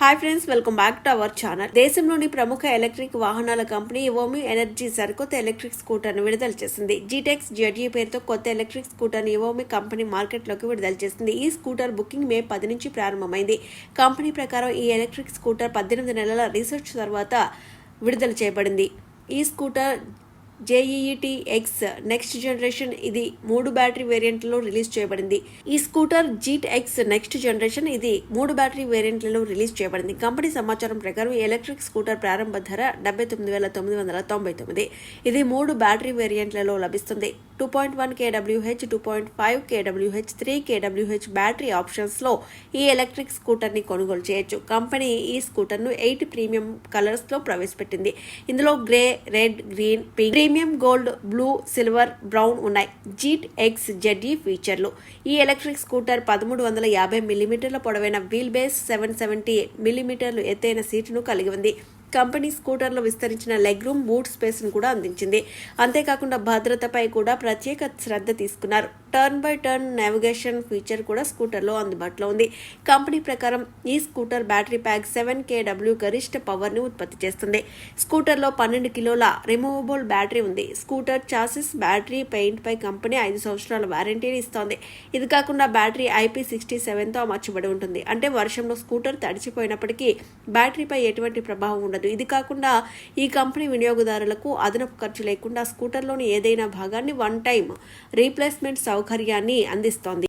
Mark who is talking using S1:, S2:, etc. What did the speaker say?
S1: Hi friends welcome back to our channel దేశంలోని ప్రముఖ electric వాహనాల కంపెనీ ఇవోమి ఎనర్జీ సరికొత్త ఎలక్ట్రిక్ స్కూటర్ను విడుదల చేసింది. జీటెక్స్ జెడ్యూ పేరుతో కొత్త ఎలక్ట్రిక్ స్కూటర్ని ఇవోమి కంపెనీ మార్కెట్లోకి విడుదల చేసింది. ఈ స్కూటర్ బుకింగ్ మే పది నుంచి ప్రారంభమైంది. కంపెనీ ప్రకారం ఈ ఎలక్ట్రిక్ స్కూటర్ పద్దెనిమిది నెలల రీసెర్చ్ తర్వాత విడుదల చేయబడింది. ఈ scooter JEET X next generation ఇది మూడు బ్యాటరీ వేరియంట్లలో రిలీజ్ చేయబడింది. ఈ scooter Jeet X next generation ఇది మూడు బ్యాటరీ వేరియంట్లలో రిలీజ్ చేయబడింది. కంపెనీ సమాచారం ప్రకారం ఈ ఎలక్ట్రిక్ స్కూటర్ ప్రారంభ ధర డెబ్బై తొమ్మిది వేల తొమ్మిది వందల తొంభై తొమ్మిది. ఇది మూడు బ్యాటరీ వేరియంట్లలో లభిస్తుంది. Two point one K W H two point five K W H three K W H battery ఆప్షన్స్లో ఈ ఎలక్ట్రిక్ స్కూటర్ని కొనుగోలు చేయొచ్చు. కంపెనీ ఈ స్కూటర్ను ఎయిట్ ప్రీమియం కలర్స్లో ప్రవేశపెట్టింది. ఇందులో grey red green pink premium gold blue silver brown ఉన్నాయి. జీట్ ఎక్స్ జెడ్ఈ ఫీచర్లు. ఈ ఎలక్ట్రిక్ స్కూటర్ పదమూడు వందల యాభై మిల్లీమీటర్ల పొడవైన వీల్ బేస్ సెవెన్ సెవెంటీ మిల్లీమీటర్లు ఎత్తైన సీటును కలిగి ఉంది. కంపెనీ స్కూటర్లో విస్తరించిన లెగ్ రూమ్ బూట్ స్పేస్ను కూడా అందించింది. అంతేకాకుండా భద్రతపై కూడా ప్రత్యేక శ్రద్ధ తీసుకున్నారు. Turn by turn navigation feature కూడా స్కూటర్లో అందుబాటులో ఉంది. కంపెనీ ప్రకారం ఈ స్కూటర్ బ్యాటరీ ప్యాక్ సెవెన్ కేడబ్ల్యూ గరిష్ట పవర్ని ఉత్పత్తి చేస్తుంది. స్కూటర్లో పన్నెండు కిలోల రిమూవబుల్ బ్యాటరీ ఉంది. స్కూటర్ చాసిస్ బ్యాటరీ పెయింట్పై కంపెనీ ఐదు సంవత్సరాల వారంటీని ఇస్తోంది. ఇది కాకుండా బ్యాటరీ ఐపీ సిక్స్టీ సెవెన్తో అమర్చబడి ఉంటుంది. అంటే వర్షంలో స్కూటర్ తడిచిపోయినప్పటికీ బ్యాటరీపై ఎటువంటి ప్రభావం ఉండదు. ఇది కాకుండా ఈ కంపెనీ వినియోగదారులకు అదనపు ఖర్చు లేకుండా స్కూటర్లోని ఏదైనా భాగాన్ని వన్ టైం రీప్లేస్మెంట్ సౌకర్యాన్ని అందిస్తోంది.